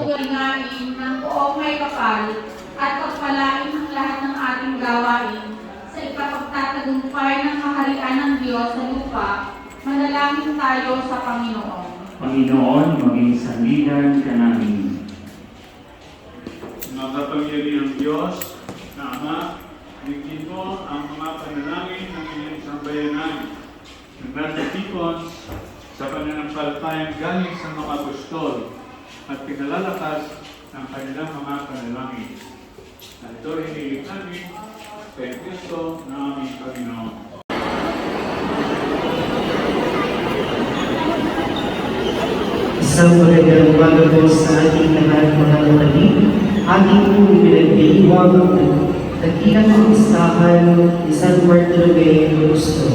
galingain ng buong may kapal at pagpalain ang lahat ng ating gawain sa ikapagtatagumpay ng kaharian ng Diyos sa lupa, manalangin tayo sa Panginoon. Panginoon, maging sandigan ka namin. Makapangyarihang Diyos, na Ama, bigyan mo ang mga panalangin ng iyong sambayanan. Ng natitipon sa pananampalatayang galing sa mga apostol at pinalalakas ng kanilang mga panalangin. Na ito hinihiling namin kay Kristo na aming Panginoon. Isang magandang umaga po sa ating lahat mga kapatid. Ating po pinagdiriwang ang dakilang kamustahan ni San Bartolome Augusto.